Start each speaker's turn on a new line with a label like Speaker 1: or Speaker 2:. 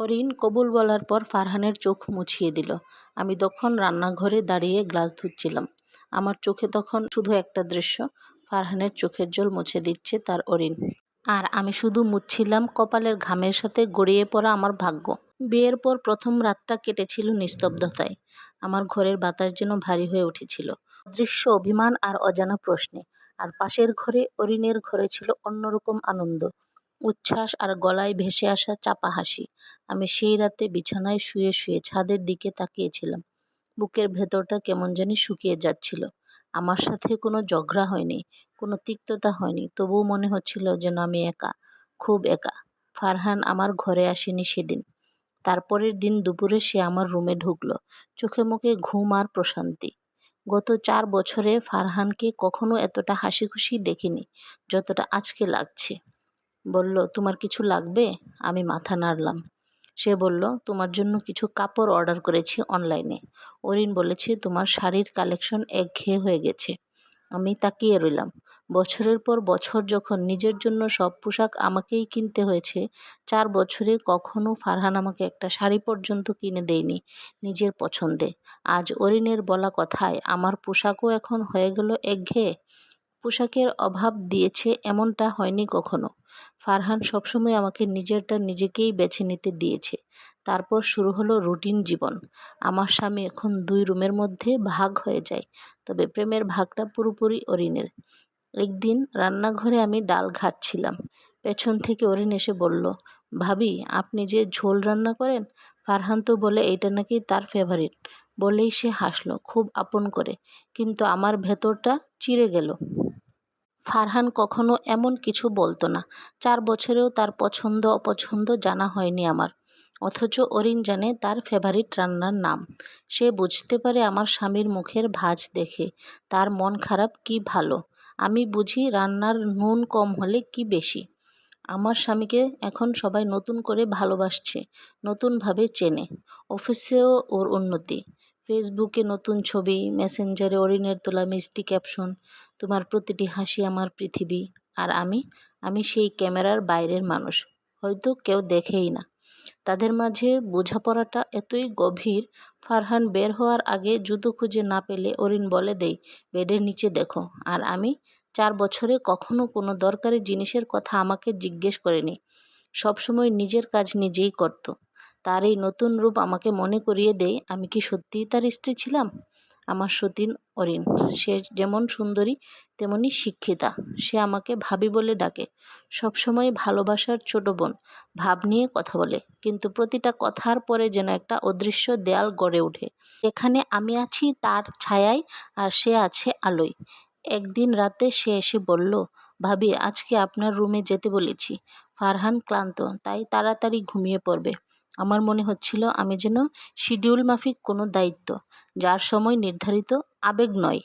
Speaker 1: অরিন কবুল বলার পর ফারহানের চোখ মুছিয়ে দিল। আমি তখন রান্নাঘরে দাঁড়িয়ে গ্লাস ধুচ্ছিলাম। আমার চোখে তখন শুধু একটা দৃশ্য, ফারহানের চোখের জল মুছে দিচ্ছে তার অরিন আর আমি শুধু মুছছিলাম কপালের ঘামের সাথে গড়িয়ে পড়া আমার ভাগ্য। বিয়ের পর প্রথম রাতটা কেটেছিল নিস্তব্ধতায়। আমার ঘরের বাতাস যেন ভারী হয়ে উঠেছিল। দৃশ্য অভিমান আর অজানা প্রশ্নে। আর পাশের ঘরে অরিনের ঘরে ছিল অন্যরকম আনন্দ। উচ্ছ্বাস আর গলায় ভেসে আসা চাপা হাসি। আমি সেই রাতে বিছানায় শুয়ে শুয়ে ছাদের দিকে তাকিয়েছিলাম। বুকের ভেতরটা কেমন জানি শুকিয়ে যাচ্ছিল। আমার সাথে কোনো ঝগড়া হয়নি, কোনো তিক্ততা হয়নি। তবুও মনে হচ্ছিল যেন আমি একা, খুব একা। ফারহান আমার ঘরে আসেনি সেদিন। তারপরের দিন দুপুরে সে আমার রুমে ঢুকলো। চোখে মুখে ঘুম আর প্রশান্তি। গত চার বছরে ফারহানকে কখনো এতটা হাসি খুশি দেখিনি, যতটা আজকে লাগছে। বলল, তোমার কিছু লাগবে? আমি মাথা নাড়লাম। সে বলল, তোমার জন্য কিছু কাপড় অর্ডার করেছি অনলাইনে। অরিন বলেছে, তোমার শাড়ির কালেকশন একঘেয়ে হয়ে গেছে। আমি তাকিয়ে রইলাম। বছরের পর বছর যখন নিজের জন্য সব পোশাক আমাকেই কিনতে হয়েছে, চার বছরে কখনো ফারহান আমাকে একটা শাড়ি পর্যন্ত কিনে দেয়নি নিজের পছন্দে। আজ অরিনের বলা কথায়, আমার পোশাকও এখন হয়ে গেল একঘেয়ে। পোশাকের অভাব দিয়েছে এমনটা হয়নি কখনো। ফারহান সবসময় আমাকে নিজেরটা নিজেকেই বেছে নিতে দিয়েছে। তারপর শুরু হলো রুটিন জীবন। আমার স্বামী এখন দুই রুমের মধ্যে ভাগ হয়ে যায়, তবে প্রেমের ভাগটা পুরোপুরি অরিনের। একদিন রান্নাঘরে আমি ডাল ঘাটছিলাম। পেছন থেকে অরিন এসে বলল, ভাবি, আপনি যে ঝোল রান্না করেন? ফারহান তো বলে, এইটা নাকি তার ফেভারিট বলেই সে হাসলো, খুব আপন করে। কিন্তু আমার ভেতরটা চিড়ে গেল। ফারহান কখনো এমন কিছু বলতো না। চার বছরেও তার পছন্দ অপছন্দ জানা হয়নি আমার। অথচ অরিন জানে তার ফেভারিট রান্নার নাম। সে বুঝতে পারে আমার স্বামীর মুখের ভাজ দেখে। তার মন খারাপ কি ভালো? আমি বুঝি রান্নার নুন কম হলে কি বেশি? আমার স্বামীকে এখন সবাই নতুন করে ভালোবাসছে, নতুনভাবে চেনে। অফিসেও ওর উন্নতি। ফেসবুকে নতুন ছবি, মেসেঞ্জারে অরিনের তোলা মিষ্টি ক্যাপশন, তোমার প্রতিটি হাসি আমার পৃথিবী, আর আমি আমি সেই ক্যামেরার বাইরের মানুষ। হয়তো কেউ দেখেই না। তাদের মাঝে বোঝাপড়াটা এতই গভীর, ফারহান বের হওয়ার আগে জুতো খুঁজে না পেলে অরিন বলে দেই, বেডের নিচে দেখো। আর আমি, চার বছরে কখনো কোনো দরকারি জিনিসের কথা আমাকে জিজ্ঞেস করেনি। সবসময় নিজের কাজ নিজেই করতো। তার এই নতুন রূপ আমাকে মনে করিয়ে দেয়, আমি কি সত্যিই তার স্ত্রী ছিলাম? আমার সতীন অরিন, সে যেমন সুন্দরী, তেমনি শিক্ষিতা। সে আমাকে ভাবি বলে ডাকে। সবসময় ভালোবাসার ছোট বোন, ভাব নিয়ে কথা বলে। কিন্তু প্রতিটা কথার পরে যেন একটা অদৃশ্য দেয়াল গড়ে ওঠে। এখানে আমি আছি তার ছায়ায় আর সে আছে আলোয়। একদিন রাতে সে এসে বলল, ভাবি, আজকে আপনার রুমে যেতে বলেছি। ফারহান ক্লান্ত, তাই তাড়াতাড়ি ঘুমিয়ে পড়বে। আমার মনে হচ্ছিল আমি যেন শিডিউল মাফিক কোনো দায়িত্ব যার সময় নির্ধারিত আবেগ নয়।